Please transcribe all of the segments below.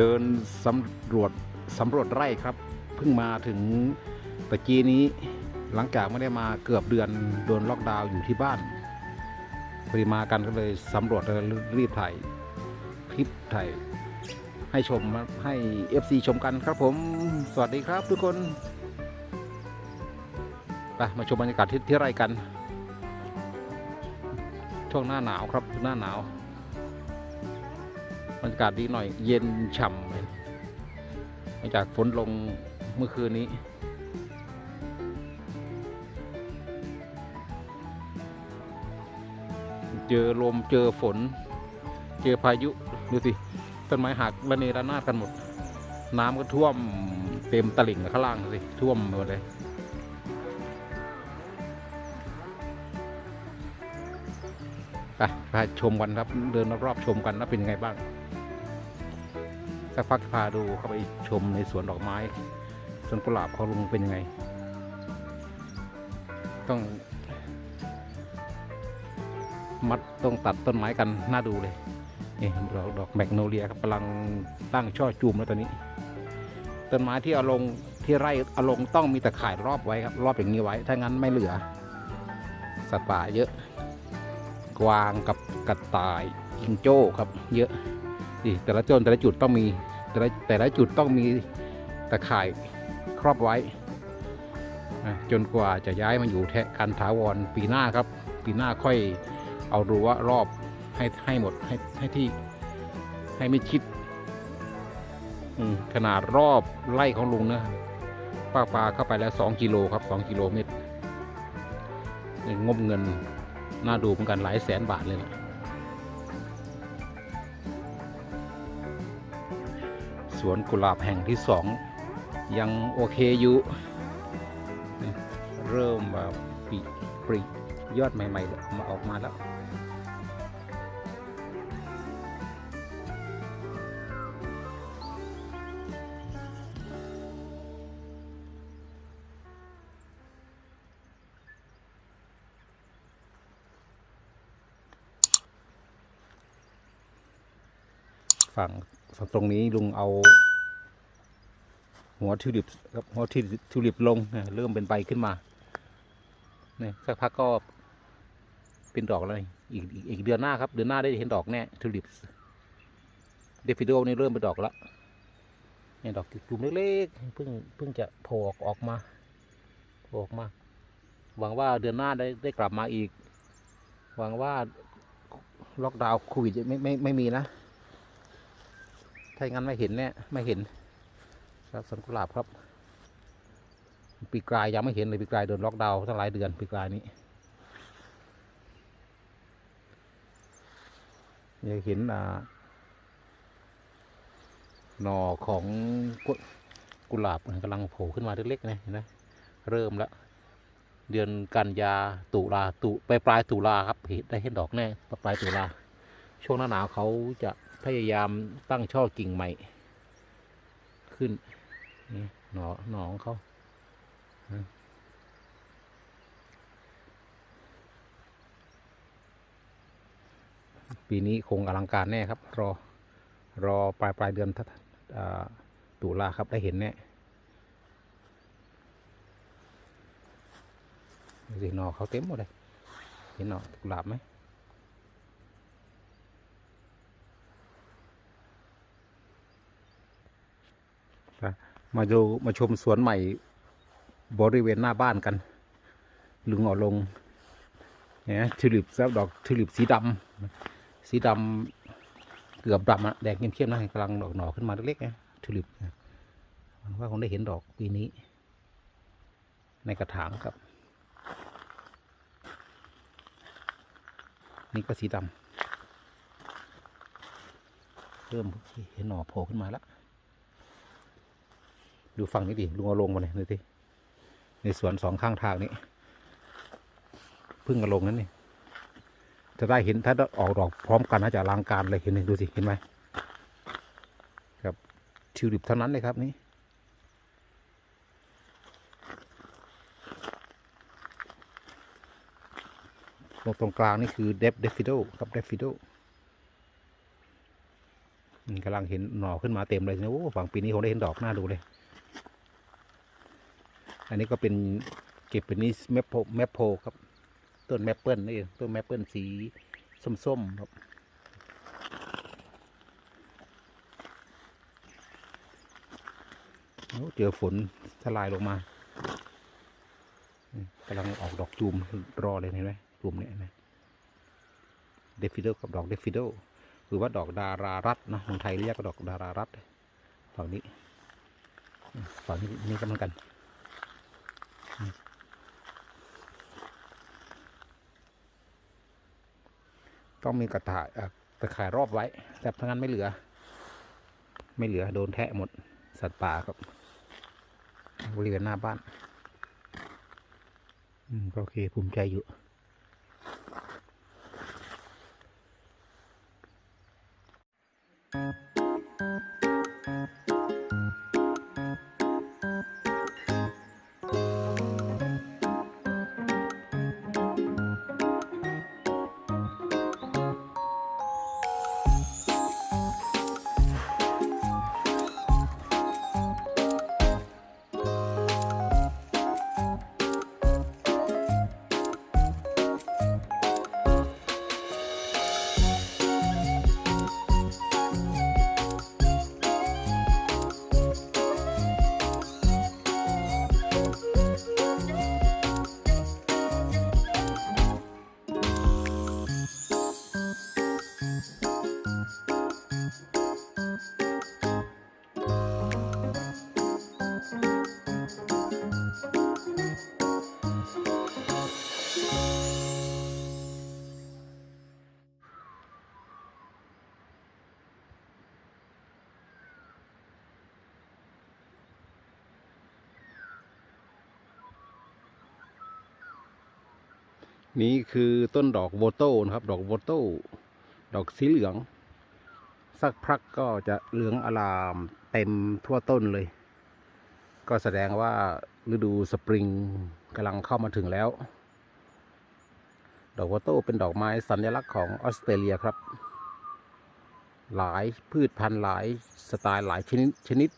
เดินสำรวจสำรวจไร่ครับ เพิ่งมาถึงตะกี้นี้หลังจากไม่ได้มาเกือบเดือนโดนล็อกดาวน์อยู่ที่บ้านพอดีมากันก็เลยสำรวจแล้วรีบถ่ายคลิปถ่ายให้ชมให้ FC ชมกันครับผม สวัสดีครับทุกคนไปมาชมบรรยากาศที่ที่ไร่กัน ช่วงหน้าหนาวครับหน้าหนาว บรรยากาศดีหน่อย เย็นฉ่ำเลยหลังจากฝนลงเมื่อคืนนี้เจอลมเจอฝน เจอพายุดูสิต้นไม้หักระเนระนาดกันหมด น้ำก็ท่วมเต็มตลิ่งข้างล่างสิท่วมหมดเลยไปไปชมกันครับเดินรอบๆชมกันว่าเป็นยังไงบ้าง สักพักพาดูเข้าไปชมในสวนดอกไม้สวนกุหลาบของลุงเป็นยังไง ต้องมัดต้องตัดต้นไม้กันน่าดูเลยนี่ดอกดอกแมกโนเลียครับกำลังตั้งช่อจูมแล้วตอนนี้ ต้นไม้ที่เอาลงที่ไร่เอาลงต้องมีตะข่ายรอบไว้ครับ รอบอย่างนี้ไว้ ถ้างั้นไม่เหลือ สัตว์ป่าเยอะ กวางกับกระต่ายจิงโจ้ครับ เยอะนี่แต่ละต้นแต่ละจุดต้องมี แต่ละแต่ละจุดต้องมีตะข่ายครอบไว้ จนกว่าจะย้ายมาอยู่แทะกันถาวรปีหน้าครับ ปีหน้าค่อยเอารั้วรอบให้ให้หมดให้ให้ที่ให้ไม่ชิดขนาดรอบไร่ของลุงนะป้าปลาเข้าไปแล้ว 2 กิโลครับ 2 กิโลเมตรงบเงินน่าดูเหมือนกันหลายแสนบาทเลยนะ สวนกุหลาบแห่งที่สองยังโอเคอยู่ เริ่มแบบปริปริยอดใหม่ๆมาออกมาแล้ว ฝั่ง ตรงนี้ลุงเอา หัวทิวลิปครับหัวทิวทิวลิปลงนะเริ่มเป็นใบขึ้นมาเนี่ยสักพักก็เป็นดอกแล้วนี่อีกอีกอีกเดือนหน้าครับ เดือนหน้าได้เห็นดอกแน่ทิวลิปเดฟิโดนี่เริ่มเป็นดอกแล้วเนี่ยดอกจุ่มเล็กๆเพิ่งเพิ่งจะโผล่ออกออกมาโผล่ออกมา หวังว่าเดือนหน้าได้ได้กลับมาอีก หวังว่าล็อกดาวน์โควิดจะไม่ไม่ไม่มีนะ ถ้าอย่างนั้นไม่เห็นเนี่ยไม่เห็นครับสวนกุหลาบครับ ปีกลายยังไม่เห็นเลยปีกลายโดนล็อกดาวน์ตั้งหลายเดือนปีกลายนี้อยากเห็นอ่าหน่อของกุกหลาบกำลังโผล่ขึ้นมาเล็กๆนะเห็นไหมเริ่มแล้วเดือนกันยาตุลาตุไปปลายตุลาครับเห็นได้เห็นดอกแน่ปลายตุลาช่วงหน้าหนาวเขาจะ พยายามตั้งช่อกิ่งใหม่ ขึ้น นี่หนอหนอของเขาปีนี้คงอลังการแน่ครับ รอ รอปลายปลายเดือนอตุลาครับได้เห็นแน่ดูสิหนอเขาเต็มหมดเลย เห็นหนอกุหลาบไหม มาดูมาชมสวนใหม่บริเวณหน้าบ้านกัน ลุงเอาลงเนี่ยทิลิปแซบดอกทิลิปสีดำสีดำเกือบดำอะแดงเข้มๆนะกำลังดอกหน่อขึ้นมาเล็กๆนะทิลิปนะหวังว่าคงได้เห็นดอกปีนี้ ในกระถางครับ นี่ก็สีดำเริ่มเห็นหน่อโผล่ขึ้นมาแล้ว ดูฝั่งนี้ดิลุงเอาลงมาเลยดูสิในสวนสองข้างทางนี้พึ่งเอาลงนั้นนี่จะได้เห็นถ้าออกดอกพร้อมกันน่าจะลังการเลยเห็นไหมดูสิเห็นไหมครับทิวลิปเท่านั้นเลยครับนี่ตรงตรงกลางนี่คือเดฟเดฟิโดครับเดฟิโดกำลังเห็นหน่อขึ้นมาเต็มเลยนะโอ้ฝั่งปีนี้คงได้เห็นดอกหน้าดูเลย อันนี้ก็เป็นเก็บเป็นนิสแมปโพแมปโพครับ ต้นแมปเปิลนี่เองต้นแมปเปิลสีส้มๆครับเจอฝนทลายลงมากำลังออกดอกจูมรอเลยเห็นไหมจูมเนี่ยนไหมเดฟิโดกับดอกเดฟิโดหรือว่าดอกดารารัตน์นะคนไทยเรียกว่าดอกดารารัตฝั่งนี้ฝั่งนี้นี่ก็เหมือนกัน ต้องมีกระถ่ายเอ่อตะข่ายรอบไว้ แต่ถ้งนั้นไม่เหลือ ไม่เหลือโดนแทะหมดสัตว์ป่าครับบริเวณหน้าบ้าน อืมก็โอเคภูมิใจอยู่ นี่คือต้นดอกโวโต้นะครับ ดอกโวโต้ดอกสีเหลือง สักพักก็จะเหลืองอลามเต็มทั่วต้นเลย ก็แสดงว่าฤดูสปริงกำลังเข้ามาถึงแล้ว ดอกโวโต้เป็นดอกไม้สัญลักษณ์ของออสเตรเลียครับ หลายพืชพันธุ์หลายสไตล์หลายชนิดชนิด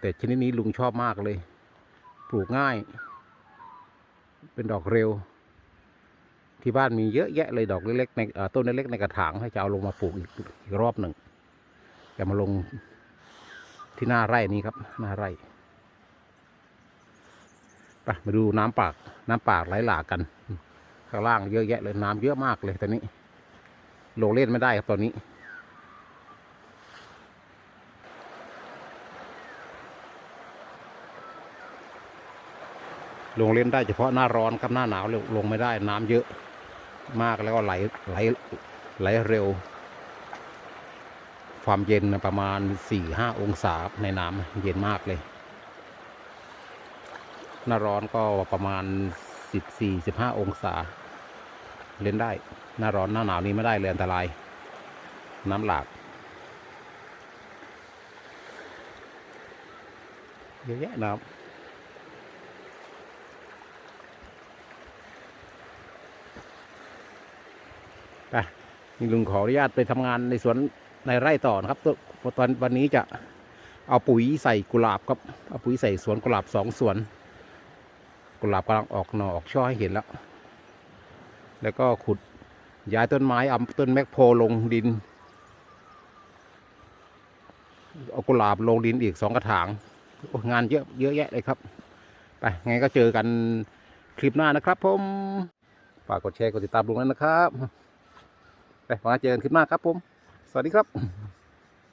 แต่ชนิดนี้ลุงชอบมากเลย ปลูกง่าย เป็นดอกเร็ว ที่บ้านมีเยอะแยะเลยดอกเล็กๆในต้นเล็กๆในกระถางให้จะเอาลงมาปลูกอีกอีกรอบหนึ่งจะมาลงที่หน้าไร่นี้ครับ หน้าไร่ไปมาดูน้ำปากน้ำปากไหลหลากกัน ข้างล่างเยอะแยะเลยน้ำเยอะมากเลยตอนนี้ลงเล่นไม่ได้ครับตอนนี้ ลงเล่นได้เฉพาะหน้าร้อนครับหน้าหนาวลงลงไม่ได้น้ำเยอะมากแล้วก็ไหลไหลไหลเร็ว ความเย็นประมาณสี่ห้าองศาในน้ำเย็นมากเลย หน้าร้อนก็ประมาณสิบสี่สิบห้าองศา เล่นได้ หน้าร้อนหน้าหนาวนี้ไม่ได้เลยอันตราย น้ำหลากเยอะแยะน้ำ นี่ลุงขออนุญาตไปทำงานในสวนในไร่ต่อนะครับตัวตอนวันนี้จะเอาปุ๋ยใส่กุหลาบครับเอาปุ๋ยใส่สวนกุหลาบสองสวน กุหลาบกำลังออกหน่อออกช่อให้เห็นแล้ว แล้วก็ขุดย้ายต้นไม้เอาต้นแมกโพลงดินเอากุหลาบลงดินอีกสองกระถางงานเยอะเยอะแยะเลยครับไปไงก็เจอกันคลิปหน้านะครับผมฝากกดแชร์กดติดตามลุงนั้นนะครับ ไปมาเจอกันคลิปหน้าครับผม สวัสดีครับ